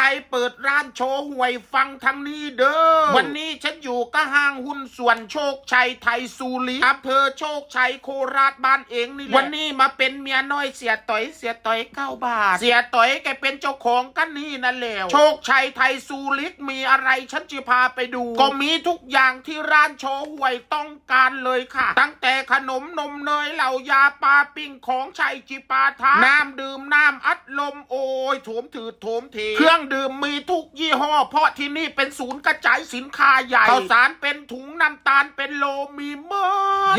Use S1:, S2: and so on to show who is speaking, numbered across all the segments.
S1: ครเปิดร้านโชว์หวยฟังทางนี้เด้อ วันนี้ฉันอยู่ก็ห้างหุ้นส่วนโชคชัยไทยซูริอำเภอโชคชัยโคราชบ้านเองนี่แหละวันนี้มาเป็นเมียน้อยเสียต่อยเสียต่อยเก้าบาท เสียต่อยแกเป็นเจ้าของกันนี่นั่นแหละโชคชัยไทยซูริกมีอะไรฉันจะพาไปดู ก็มีทุกอย่างที่ร้านโชว์หวยต้องการเลยค่ะ ตั้งแต่ขนมนมเนยเหล่ายาปลาปิ้งของชัยจิปาทะน้ำดื่ม ลมโอ้ยโถมถืดโถมเทเครื่องดื่มมีทุกยี่ห้อ เพราะที่นี่เป็นศูนย์กระจายสินค้าใหญ่ข้าวสารเป็นถุงน้ำตาลเป็นโลมีเมื่อ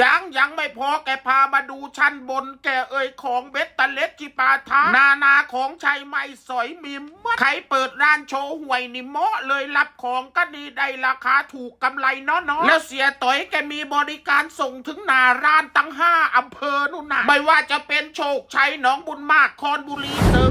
S1: ยังยังไม่พอแกพามาดูชั้นบนแกเอ่ยของเบตเตเล็ดจิปาทะนานาของชัยไม่สอยมีหมดใครเปิดร้านโชว์หวยนี่เหมาะเลยรับของก็ดีได้ราคาถูกกำไรเนาะๆแล้วเสียต่อยแกมีบริการส่งถึงหนาร้านตั้งห้าอำเภอนู่นนะไม่ว่าจะเป็นโชคชัยหนองบุญมากคอนบุรีเสริ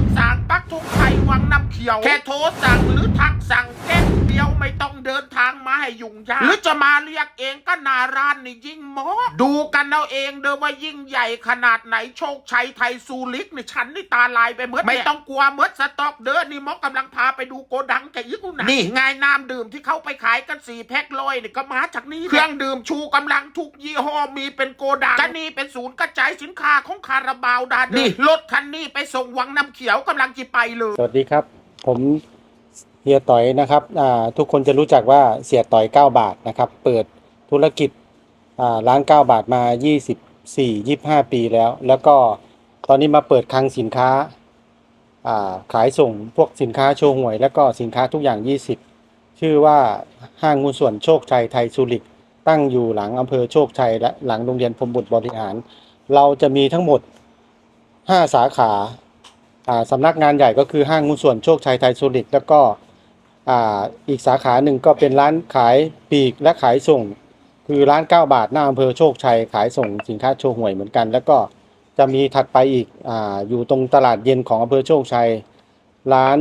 S1: มสาง ปักทุกไทยวังน้ำเขียว แค่โทรสั่งหรือทักสั่งแก๊กเดียวไม่ เดินทางมาให้ยุ่งยากหรือจะมาเรียกเองก็หนาร้านนี่ยิ่งเหมาะดูกันเอาเองเด้อว่ายิ่งใหญ่ขนาดไหนโชคชัยไทยซูลิกนี่ฉันนี่ตาลายไปเมื่อไม่ต้องกลัวเมื่อสต็อกเด้อนี่หมอกำลังพาไปดูโกดังแกยิ่งนะนี่ไงน้ำดื่มที่เขาไปขายกันสี่แพ็คลอยนี่ก็มาจากนี้เครื่องดื่มชูกำลังทุกยี่ห้อมีเป็นโกดังกันนี่เป็นศูนย์กระจายสินค้าของคาราบาวดานี่รถคันนี้ไปส่งวังน้ำเขียวกำลังจะไปเลย
S2: สวัสดีครับ ผม เฮียต่อยนะครับทุกคนจะรู้จักว่าเสียต่อย 9 บาทนะครับ เปิดธุรกิจอ่าร้าน 9 บาทมา 24 25 ปีแล้ว แล้วก็ตอนนี้มาเปิดคลังสินค้าขายส่งพวกสินค้าโชว์หวย แล้วก็สินค้าทุกอย่าง 20 ชื่อว่าห้างหุ้นส่วนโชคชัยไทยซูริกตั้งอยู่หลังอำเภอโชคชัยและหลังโรงเรียนพรมบุตรบริหาร เราจะมีทั้งหมด 5 สาขาอ่าสำนักงานใหญ่ก็คือห้างหุ้นส่วนโชคชัยไทยซูริกแล้วก็ อ,อีกสาขาหนึ่งก็เป็นร้านขายปีกและขายส่ง คือร้าน 9 บาทหน้าอำเภอโชคชัยขายส่งสินค้าโชว์หวยเหมือนกัน แล้วก็จะมีถัดไปอีกออยู่ตรงตลาดเย็นของอำเภอโชคชัย ร้าน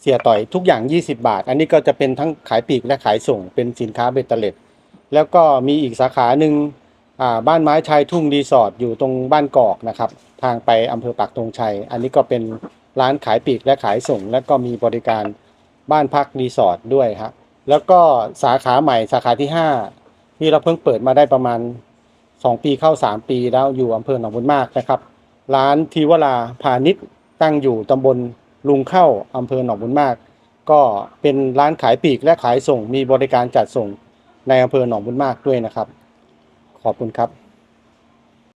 S2: เสียต่อยทุกอย่าง 20 บาท อันนี้ก็จะเป็นทั้งขายปีกและขายส่งเป็นสินค้าเบตเตอร์เล็ดแล้วก็มีอีกสาขาหนึ่งบ้านไม้ชายทุ่งรีสอร์ทอยู่ตรงบ้านกอกนะครับ ทางไปอำเภอปากธงชัย อันนี้ก็เป็นร้านขายปีกและขายส่ง และก็มีบริการ บ้านพักรีสอร์ทด้วยครับแล้วก็สาขาใหม่สาขาที่ 5 ที่เราเพิ่งเปิดมาได้ประมาณ 2 ปีเข้า 3 ปีแล้วอยู่อำเภอหนองบุญมากนะครับ ร้านทีวราพาณิชย์ตั้งอยู่ตำบลลุงเข้าอำเภอหนองบุญมาก ก็เป็นร้านขายปลีกและขายส่งมีบริการจัดส่งในอำเภอหนองบุญมากด้วยนะครับ ขอบคุณครับ